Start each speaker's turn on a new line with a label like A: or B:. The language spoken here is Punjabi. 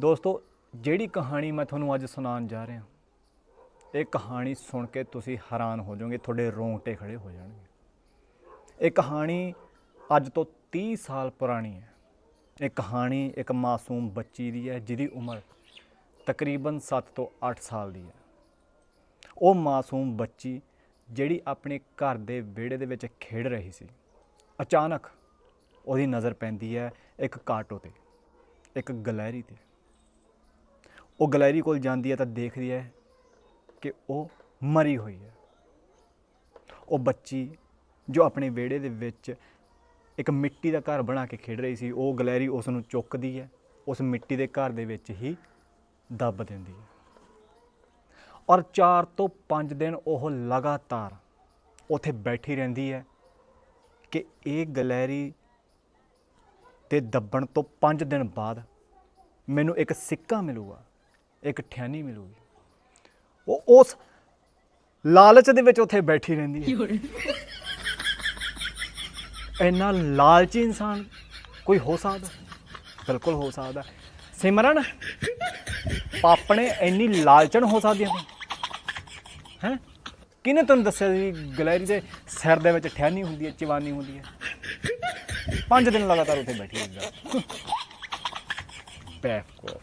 A: ਦੋਸਤੋ, ਜਿਹੜੀ ਕਹਾਣੀ ਮੈਂ ਤੁਹਾਨੂੰ ਅੱਜ ਸੁਣਾਉਣ ਜਾ ਰਿਹਾ ਇਹ ਕਹਾਣੀ ਸੁਣ ਕੇ ਤੁਸੀਂ ਹੈਰਾਨ ਹੋ ਜਾਓਗੇ, ਤੁਹਾਡੇ ਰੋਂਗਟੇ ਖੜੇ ਹੋ ਜਾਣਗੇ। ਇਹ ਕਹਾਣੀ ਅੱਜ ਤੋਂ 30 ਸਾਲ ਪੁਰਾਣੀ ਹੈ। ਇਹ ਕਹਾਣੀ ਇੱਕ ਮਾਸੂਮ ਬੱਚੀ ਦੀ ਹੈ, ਜਿਹਦੀ ਉਮਰ ਤਕਰੀਬਨ 7 ਤੋਂ 8 ਸਾਲ ਦੀ ਹੈ। ਉਹ ਮਾਸੂਮ ਬੱਚੀ ਜਿਹੜੀ ਆਪਣੇ ਘਰ ਦੇ ਵਿਹੜੇ ਦੇ ਵਿੱਚ ਖੇਡ ਰਹੀ ਸੀ। ਅਚਾਨਕ ਉਹਦੀ ਨਜ਼ਰ ਪੈਂਦੀ ਹੈ ਇੱਕ ਕਾਟੋ ਤੇ, ਇੱਕ ਗਲੈਰੀ ਤੇ। ਉਹ ਗਲੈਰੀ ਕੋਲ ਜਾਂਦੀ ਹੈ ਤਾਂ ਦੇਖਦੀ ਹੈ ਕਿ ਉਹ ਮਰੀ ਹੋਈ ਹੈ। ਉਹ ਬੱਚੀ ਜੋ ਆਪਣੇ ਵਿਹੜੇ ਦੇ ਵਿੱਚ ਇੱਕ ਮਿੱਟੀ ਦਾ ਘਰ ਬਣਾ ਕੇ ਖੇਡ ਰਹੀ ਸੀ, ਉਹ ਗਲੈਰੀ ਉਸ ਨੂੰ ਚੁੱਕਦੀ ਹੈ, ਉਸ ਮਿੱਟੀ ਦੇ ਘਰ ਦੇ ਵਿੱਚ ਹੀ ਦੱਬ ਦਿੰਦੀ ਹੈ। ਔਰ 4 ਤੋਂ 5 ਦਿਨ ਉਹ ਲਗਾਤਾਰ ਉੱਥੇ ਬੈਠੀ ਰਹਿੰਦੀ ਹੈ ਕਿ ਇਹ ਗਲੈਰੀ ਤੇ ਦੱਬਣ ਤੋਂ 5 ਦਿਨ ਬਾਅਦ ਮੈਨੂੰ ਇੱਕ ਸਿੱਕਾ ਮਿਲੂਗਾ। ਇੱਕ ਠਿਆਨੀ ਮਿਲੂਗੀ। ਉਹ ਉਸ ਲਾਲਚ ਦੇ ਵਿੱਚ ਉੱਥੇ ਬੈਠੀ ਰਹਿੰਦੀ ਹੈ। ਇੰਨਾ ਲਾਲਚੀ ਇਨਸਾਨ ਕੋਈ ਹੋ ਸਕਦਾ? ਬਿਲਕੁਲ ਹੋ ਸਕਦਾ। ਸਿਮਰਨ ਪਾਪਣੇ ਇੰਨੀ ਲਾਲਚਣ ਹੋ ਸਕਦੀ ਹੈ ਹੈ? ਕਿਹਨੇ ਤੁਹਾਨੂੰ ਦੱਸਿਆ ਸੀ ਗਲੈਰੀ ਦੇ ਸਿਰ ਦੇ ਵਿੱਚ ਠਹਿਨੀ ਹੁੰਦੀ ਹੈ ਚਵਾਨੀ ਹੁੰਦੀ ਹੈ? ਪੰਜ ਦਿਨ ਲਗਾਤਾਰ ਉੱਥੇ ਬੈਠੀ ਰਹਿੰਦਾ ਬੈਫ ਕੋ।